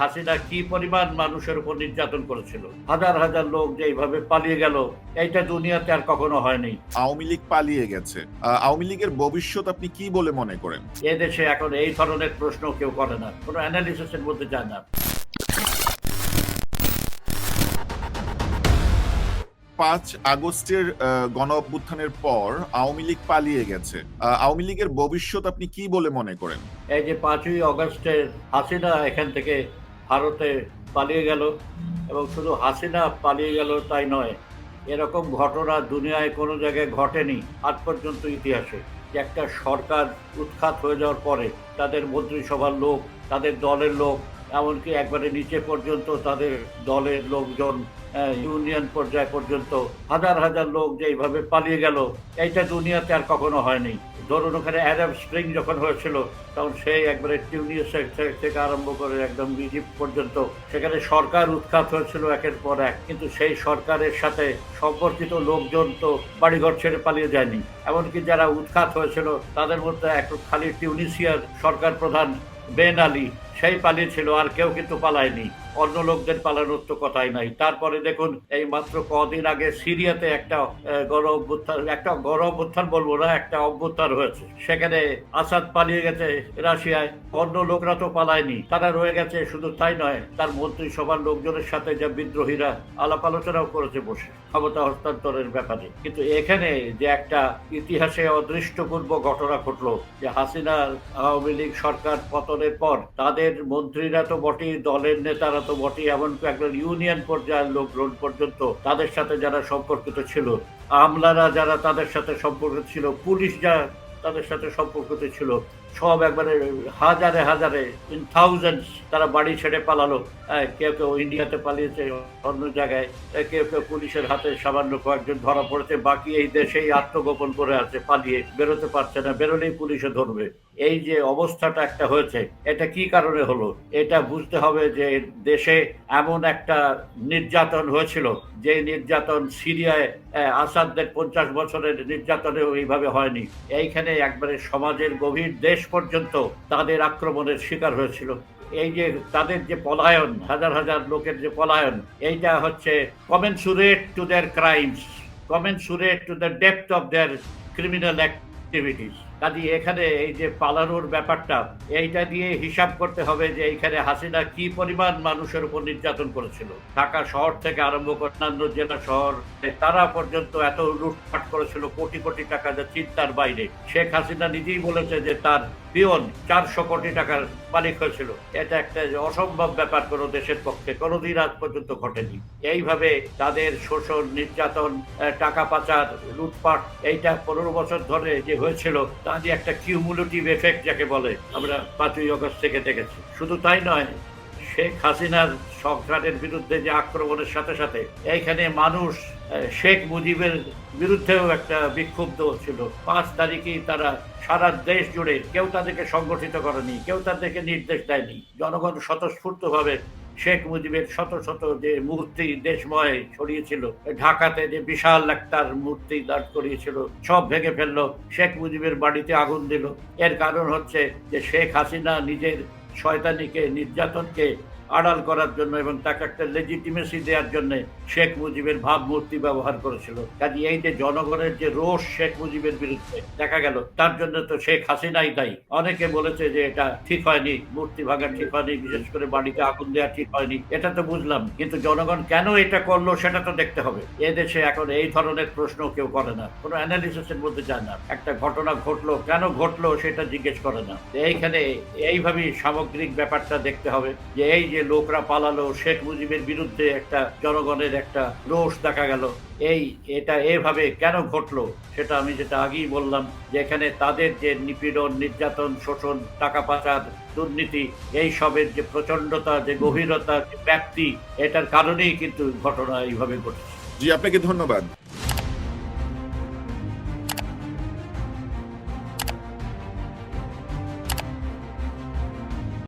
হাসিনা কি পরিমাণ মানুষের উপর নির্যাতন করেছিল? হাজার হাজার লোক যে এইভাবে পালিয়ে গেল এইটা দুনিয়াতে আর কখনো হয়নি। আওয়ামী লীগ পালিয়ে গেছে। আওয়ামী লীগের ভবিষ্যৎ আপনি কি বলে মনে করেন? এদেশে এখন এই ধরনের প্রশ্ন কেউ করে না। কোনো অ্যানালিসিসের মধ্যে যায় না। পাঁচ আগস্টের গণ অভ্যুত্থানের পর আওয়ামী লীগ পালিয়ে গেছে। আওয়ামী লীগের ভবিষ্যৎ আপনি কি বলে মনে করেন? এই যে পাঁচই অগস্টের হাসিনা এখান থেকে ভারতে পালিয়ে গেল এবং শুধু হাসিনা পালিয়ে গেল তাই নয়, এরকম ঘটনা দুনিয়ায় কোনো জায়গায় ঘটেনি আজ পর্যন্ত ইতিহাসে। যে একটা সরকার উৎখাত হয়ে যাওয়ার পরে তাদের মন্ত্রিসভার লোক, তাদের দলের লোক, এমনকি একবারে নিচে পর্যন্ত তাদের দলের লোকজন ইউনিয়ন পর্যায় পর্যন্ত হাজার হাজার লোক যে এইভাবে পালিয়ে গেল, এইটা দুনিয়াতে আর কখনো হয়নি। ধরুন ওখানে অ্যারাব স্প্রিং যখন হয়েছিল, তখন সেই একবারে টিউনিয়াস থেকে আরম্ভ করে একদম ইজিপ্ট পর্যন্ত, সেখানে সরকার উৎখাত হয়েছিল একের পর এক। কিন্তু সেই সরকারের সাথে সম্পর্কিত লোকজন তো বাড়িঘর ছেড়ে পালিয়ে যায়নি। এমনকি যারা উৎখাত হয়েছিল, তাদের মধ্যে এক খালি টিউনিসিয়ার সরকার প্রধান বেন আলী সেই পালিয়েছিল, আর কেউ কিন্তু পালায়নি। অন্য লোকদের পালানোর তো কথাই নাই। তারপরে দেখুন, এই মাত্র কদিন আগে সিরিয়াতে একটা গণ অভ্যুত্থান, একটা গণ অভ্যুত্থান বলব না, একটা অভ্যুত্থান হয়েছে। সেখানে আসাদ পালিয়ে গেছে রাশিয়ায়, অন্য লোকরা তো পালায়নি, তারা রয়ে গেছে, শুধু তাই নয়, তার মন্ত্রিসভার লোকজনের সাথে যা বিদ্রোহীরা আলাপ আলোচনাও করেছে বসে। ক্ষমতা হস্তান্তরের ব্যাপারে। কিন্তু এখানে যে একটা ইতিহাসে অদৃষ্টপূর্ব ঘটনা ঘটলো, যে হাসিনা আওয়ামী লীগ সরকার পতনের পর তাদের মন্ত্রীরা তো বটেই, দলের নেতারা তো বটেই, এমনকি একজন ইউনিয়ন পর্যায়ের লোক লোকজন পর্যন্ত তাদের সাথে যারা সম্পর্কিত ছিল, আমলারা যারা তাদের সাথে সম্পর্কিত ছিল, পুলিশ যা তাদের সাথে সম্পর্কিত ছিল। সব একবারে হাজারে হাজারে ইন থাউজেন্ডস তারা বাড়ি ছেড়ে পালালো। কেউ কেউ ইন্ডিয়াতে পালিয়েছে, অন্য জায়গায়। কেউ কেউ পুলিশের হাতে সামান্য কয়েকজন ধরা পড়েছে। বাকি এই দেশেই আত্মগোপন করে আছে, পালিয়ে বেরোতে পারছে না। বেরোলেই পুলিশে ধরবে। এই যে অবস্থাটা একটা হয়েছে, এটা কি কারণে হলো? এটা বুঝতে হবে যে দেশে এমন একটা নির্যাতন হয়েছিল, যে নির্যাতন সিরিয়ায় আসাদদের পঞ্চাশ বছরের নির্যাতনেও এইভাবে হয়নি। এইখানে একবারে সমাজের গভীর দেশ পর্যন্ত তাদের আক্রমণের শিকার হয়েছিল। এই যে তাদের যে পলায়ন, হাজার হাজার লোকের যে পলায়ন, এইটা হচ্ছে commensurate to their crimes commensurate to the depth of their criminal activities কাজে এখানে এই যে পালানোর ব্যাপারটা, এইটা দিয়ে হিসাব করতে হবে যে এইখানে হাসিনা কি পরিমাণ মানুষের উপর নির্যাতন করেছিল। ঢাকা শহর থেকে আরম্ভ করে অন্যান্য জেলা শহর, তারা পর্যন্ত এত লুটপাট করেছিল, কোটি কোটি টাকা যা চিন্তার বাইরে। শেখ হাসিনা নিজেই বলেছে যে তার পিয়ন চারশো কোটি টাকার মালিক হয়েছিল। এটা একটা অসম্ভব ব্যাপার কোনো দেশের পক্ষে, কোনোদিন আজ পর্যন্ত ঘটেনি। এইভাবে তাদের শোষণ, নির্যাতন টাকা পাচার, লুটপাট, এইটা পনেরো বছর ধরে যে হয়েছিল, তা যে একটা কিউমুলেটিভ এফেক্ট যাকে বলে, আমরা পাঁচই অগস্ট থেকে দেখেছি। শুধু তাই নয়, শেখ হাসিনার সরকারের বিরুদ্ধে যে আক্রমণের সাথে সাথে, এইখানে মানুষ শেখ মুজিবের বিরুদ্ধেও একটা বিক্ষুব্ধ ছিল। পাঁচ তারিখেই তারা সারা দেশ জুড়ে কেউ তাদেরকে সংগঠিত করেনি, কেউ তাদেরকে নির্দেশ দেয়নি। জনগণ স্বতঃস্ফূর্তভাবে শেখ মুজিবের শত শত যে মূর্তি দেশময় ছড়িয়েছিল, ঢাকাতে যে বিশাল একটার মূর্তি দাঁড় করিয়েছিল, সব ভেঙে ফেলল, শেখ মুজিবের বাড়িতে আগুন দিল। এর কারণ হচ্ছে যে শেখ হাসিনা নিজের শয়তানিকে, নির্যাতনকে আড়াল করার জন্য এবং তাকে একটা লেজিটিমেসি দেওয়ার জন্য শেখ মুজিবের ভাবমূর্তি ব্যবহার করেছিল। কাজে এই যে জনগণের যে রোষ শেখ মুজিবের বিরুদ্ধে দেখা গেল, তার জন্য তো শেখ হাসিনাই দায়ী। অনেকে বলেছে যে এটা ঠিক হয়নি, মূর্তি ভাঙা ঠিক হয়নি, বিশেষ করে বাড়িতে আগুন দেওয়া ঠিক হয়নি, এটা তো বুঝলাম। কিন্তু জনগণ কেন এটা করল সেটা তো দেখতে হবে। এদেশে এখন এই ধরনের প্রশ্ন কেউ করে না, কোনো অ্যানালিসিসের মধ্যে যায় না। একটা ঘটনা ঘটলো, কেন ঘটলো সেটা জিজ্ঞেস করে না। এইখানে এইভাবেই সামগ্রিক ব্যাপারটা দেখতে হবে যে এই যে লোকরা পালালো, শেখ মুজিবের বিরুদ্ধে একটা জনগণের একটা রোষ দেখা গেল। এই, এটা এভাবে কেন ঘটলো? সেটা আমি যেটা আগেই বললাম যে এখানে তাদের যে নিপীড়ন, নির্যাতন, শোষণ, টাকা পাচার, দুর্নীতি, এই সবের যে প্রচন্ডতা যে গভীরতা, যে ব্যাপ্তি, এটার কারণেই কিন্তু ঘটনা এইভাবে ঘটেছে। জি, আপনাকে ধন্যবাদ।